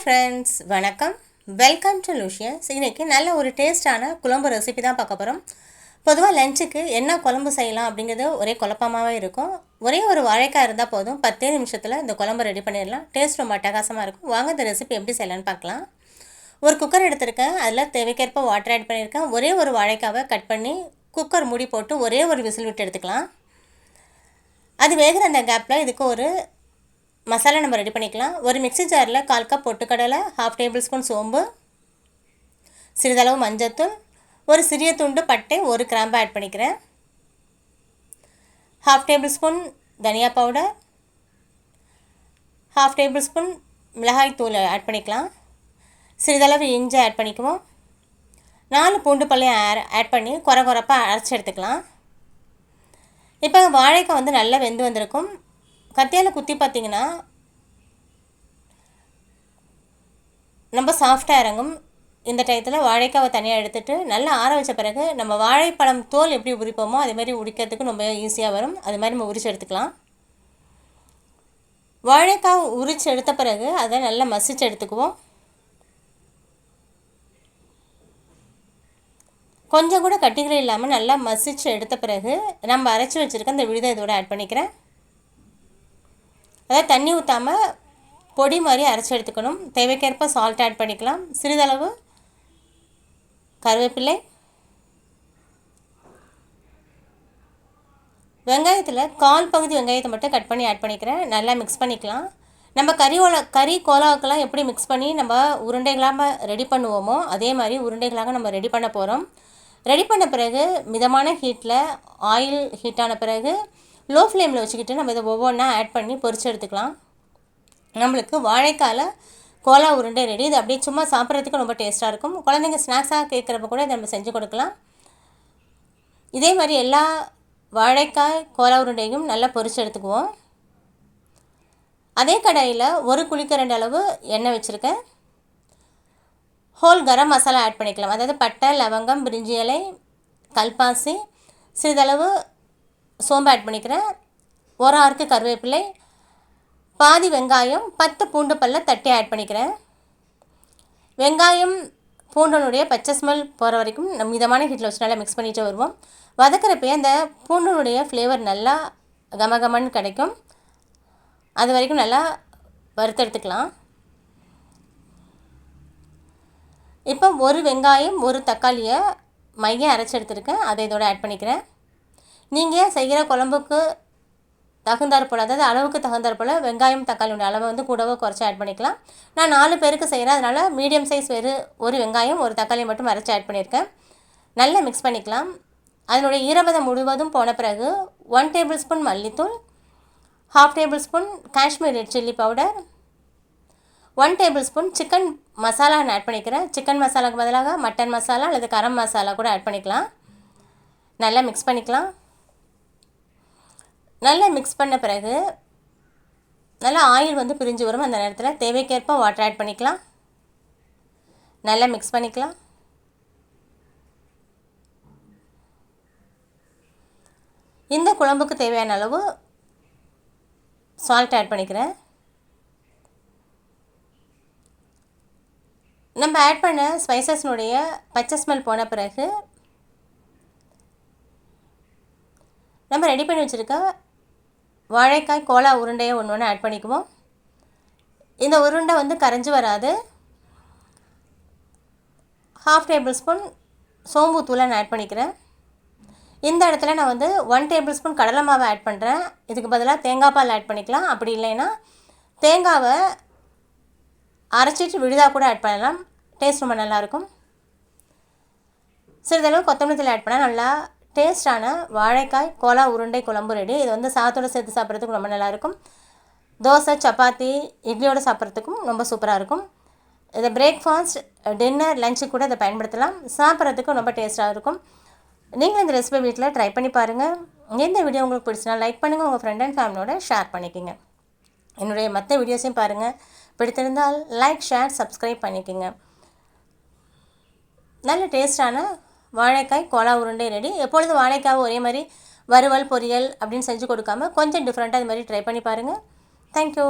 Hi friends வணக்கம் welcome to Lucians இன்றைக்கி நல்ல ஒரு டேஸ்டான குழம்பு ரெசிபி தான் பார்க்க போகிறோம் பொதுவாக லஞ்சுக்கு என்ன குழம்பு செய்யலாம் அப்படிங்கிறது ஒரே குழப்பமாகவே இருக்கும். ஒரே ஒரு வாழைக்காய் இருந்தால் போதும். பத்தே நிமிஷத்தில் இந்த குழம்பு ரெடி பண்ணிடலாம். டேஸ்ட் ரொம்ப அட்டகாசமாக இருக்கும். வாங்க இந்த ரெசிபி எப்படி செய்யலாம்னு பார்க்கலாம். ஒரு குக்கர் எடுத்திருக்கேன். அதில் தேவைக்கேற்ப வாட்டர் ஆட் பண்ணியிருக்கேன். ஒரே ஒரு வாழைக்காவை கட் பண்ணி குக்கர் மூடி போட்டு ஒரே ஒரு விசில் விட்டு எடுத்துக்கலாம். அது வேகிற அந்த கேப்பில் இதுக்கு ஒரு மசாலா நம்ம ரெடி பண்ணிக்கலாம். ஒரு மிக்ஸி ஜாரில் கால் கப் பொட்டுக்கடலை ஹாஃப் டேபிள் ஸ்பூன் சோம்பு சிறிதளவு மஞ்சத்தூள் ஒரு சிறிய துண்டு பட்டை ஒரு கிராம்பு ஆட் பண்ணிக்கிறேன். ஹாஃப் டேபிள் ஸ்பூன் தனியா பவுடர் ஹாஃப் டேபிள் ஸ்பூன் மிளகாய் தூள் ஆட் பண்ணிக்கலாம். சிறிதளவு இஞ்சி ஆட் பண்ணிக்குவோம். நாலு பூண்டு பள்ளியும் ஆட் பண்ணி குறை குறைப்பாக அரைச்சி எடுத்துக்கலாம். இப்போ வாழைக்காய் வந்து நல்லா வெந்து வந்திருக்கும். கத்தியால் குத்தி பார்த்திங்கன்னா ரொம்ப சாஃப்டாக இறங்கும். இந்த டயத்தில் வாழைக்காவை தனியாக எடுத்துகிட்டு நல்லா ஆற வச்ச பிறகு நம்ம வாழைப்பழம் தோல் எப்படி உரிப்போமோ அதேமாதிரி உரிக்கிறதுக்கு ரொம்ப ஈஸியாக வரும். அது மாதிரி நம்ம உரிச்சு எடுத்துக்கலாம். வாழைக்காய் உரித்து எடுத்த பிறகு அதை நல்லா மசிச்சு எடுத்துக்குவோம். கொஞ்சம் கூட கட்டிகள் இல்லாமல் நல்லா மசிச்சு எடுத்த பிறகு நம்ம அரைச்சி வச்சுருக்க இந்த விழுதை இதோட ஆட் பண்ணிக்கிறேன். அதாவது தண்ணி ஊற்றாமல் பொடி மாதிரி அரைச்சி எடுத்துக்கணும். தேவைக்கேற்ப சால்ட் ஆட் பண்ணிக்கலாம். சிறிதளவு கருவேப்பிலை. வெங்காயத்தில் கால் பகுதி வெங்காயத்தை மட்டும் கட் பண்ணி ஆட் பண்ணிக்கிறேன். நல்லா மிக்ஸ் பண்ணிக்கலாம். நம்ம கறி ஓல கறி கோலாவுக்கெல்லாம் எப்படி மிக்ஸ் பண்ணி நம்ம உருண்டைகளாக ரெடி பண்ணுவோமோ அதே மாதிரி உருண்டைகளாக நம்ம ரெடி பண்ண போகிறோம் ரெடி பண்ண பிறகு மிதமான ஹீட்டில் ஆயில் ஹீட்டான பிறகு லோ ஃப்ளேமில் வச்சுக்கிட்டு நம்ம இதை ஒவ்வொன்றா ஆட் பண்ணி பொறிச்சு எடுத்துக்கலாம். நம்மளுக்கு வாழைக்கால கோலா உருண்டை ரெடி இது அப்படியே சும்மா சாப்பிட்றதுக்கு ரொம்ப டேஸ்ட்டாக இருக்கும். குழந்தைங்க ஸ்நாக்ஸாக கேட்குறப்ப கூட இதை நம்ம செஞ்சு கொடுக்கலாம். இதே மாதிரி எல்லா வாழைக்காய் கோலா உருண்டையும் நல்லா பொரிச்சு எடுத்துக்குவோம். அதே கடாயில் ஒரு குளிக்கரண்டு அளவு எண்ணெய் வச்சுருக்கேன். ஹோல் கரம் மசாலா ஆட் பண்ணிக்கலாம். அதாவது பட்டை லவங்கம் பிரிஞ்சி இலை கல்பாசி சிறிதளவு சோம்பு ஆட் பண்ணிக்கிறேன். ஒரு ஆறுக்கு கருவேப்பிலை பாதி வெங்காயம் பத்து பூண்டு பல்ல தட்டி ஆட் பண்ணிக்கிறேன். வெங்காயம் பூண்டனுடைய பச்சை ஸ்மெல் போகிற வரைக்கும் நம்ம மிதமான ஹீட்டில் வச்சு நல்லா மிக்ஸ் பண்ணிகிட்டே வருவோம். வதக்கிறப்பே அந்த பூண்டனுடைய ஃப்ளேவர் நல்லா கமகமன்னு கிடைக்கும். அது வரைக்கும் நல்லா வறுத்தெடுத்துக்கலாம். இப்போ ஒரு வெங்காயம் ஒரு தக்காளியை மையம் அரைச்சி எடுத்துருக்கேன். அதை இதோட ஆட் பண்ணிக்கிறேன். நீங்கள் செய்கிற குழம்புக்கு தகுந்தாற் போல் அதாவது அளவுக்கு தகுந்தாற் போல் வெங்காயம் தக்காளியோட அளவை வந்து கூடவோ குறைச்சி ஆட் பண்ணிக்கலாம். நான் நாலு பேருக்கு செய்கிறேன் அதனால் மீடியம் சைஸ் வெறு ஒரு வெங்காயம் ஒரு தக்காளி மட்டும் அரைச்சி ஆட் பண்ணியிருக்கேன். நல்லா மிக்ஸ் பண்ணிக்கலாம். அதனுடைய ஈரமதம் முழுவதும் போன பிறகு ஒன் டேபிள் ஸ்பூன் மல்லித்தூள் half tablespoon Kashmir red chilli powder one tablespoon chicken masala நான் ஆட் பண்ணிக்கிறேன். சிக்கன் மசாலாவுக்கு பதிலாக மட்டன் மசாலா அல்லது கரம் மசாலா கூட ஆட் பண்ணிக்கலாம். நல்லா மிக்ஸ் பண்ணிக்கலாம். நல்லா மிக்ஸ் பண்ண பிறகு நல்லா ஆயில் வந்து பிரிஞ்சு வரும். அந்த நேரத்தில் தேவைக்கேற்ப வாட்டர் ஆட் பண்ணிக்கலாம். நல்லா மிக்ஸ் பண்ணிக்கலாம். இந்த குழம்புக்கு தேவையான அளவு சால்ட் ஆட் பண்ணிக்கிறேன். நம்ம ஆட் பண்ண ஸ்பைசஸ்னுடைய பச்சை ஸ்மெல் போன பிறகு நம்ம ரெடி பண்ணி வச்சுருக்க வாழைக்காய் கோலா உருண்டையை ஒன்று ஒன்று ஆட் பண்ணிக்குவோம். இந்த உருண்டை வந்து கரைஞ்சி வராது. ஹாஃப் டேபிள் ஸ்பூன் சோம்பு தூளை நான் ஆட் பண்ணிக்கிறேன். இந்த இடத்துல நான் வந்து ஒன் டேபிள் ஸ்பூன் கடலை மாவை ஆட் பண்ணுறேன் இதுக்கு பதிலாக தேங்காய் பால் ஆட் பண்ணிக்கலாம். அப்படி இல்லைன்னா தேங்காவை அரைச்சிட்டு விழுதாக கூட ஆட் பண்ணலாம். டேஸ்ட் ரொம்ப நல்லாயிருக்கும் சிறிதளவு கொத்தமல்லி தூள் ஆட் பண்ணால் நல்லா டேஸ்டான வாழைக்காய் கோலா உருண்டை குழம்பு ரெடி இது வந்து சாதத்தோடு சேர்த்து சாப்பிட்றதுக்கு ரொம்ப நல்லாயிருக்கும். தோசை சப்பாத்தி இட்லியோடு சாப்பிட்றதுக்கும் ரொம்ப சூப்பராக இருக்கும். இதை பிரேக்ஃபாஸ்ட் டின்னர் லஞ்சு கூட இதை பயன்படுத்தலாம். சாப்பிட்றதுக்கும் ரொம்ப டேஸ்ட்டாக இருக்கும். நீங்கள் இந்த ரெசிபி வீட்டில் ட்ரை பண்ணி பாருங்கள் எந்த வீடியோ உங்களுக்கு பிடிச்சினா லைக் பண்ணுங்கள் உங்கள் ஃப்ரெண்ட் அண்ட் ஃபேமிலியோட ஷேர் பண்ணிக்கோங்க. என்னுடைய மற்ற வீடியோஸையும் பாருங்கள் பிடித்திருந்தால் லைக் ஷேர் சப்ஸ்கிரைப் பண்ணிக்கோங்க. நல்ல டேஸ்டான வாழைக்காய் கோலா உருண்டை ரெடி எப்பொழுதும் வாழைக்காய் ஒரே மாதிரி வறுவல் பொரியல் அப்படின்னு செஞ்சு கொடுக்காம கொஞ்சம் டிஃப்ரெண்ட்டாக இது மாதிரி ட்ரை பண்ணி பாருங்கள் தேங்க்யூ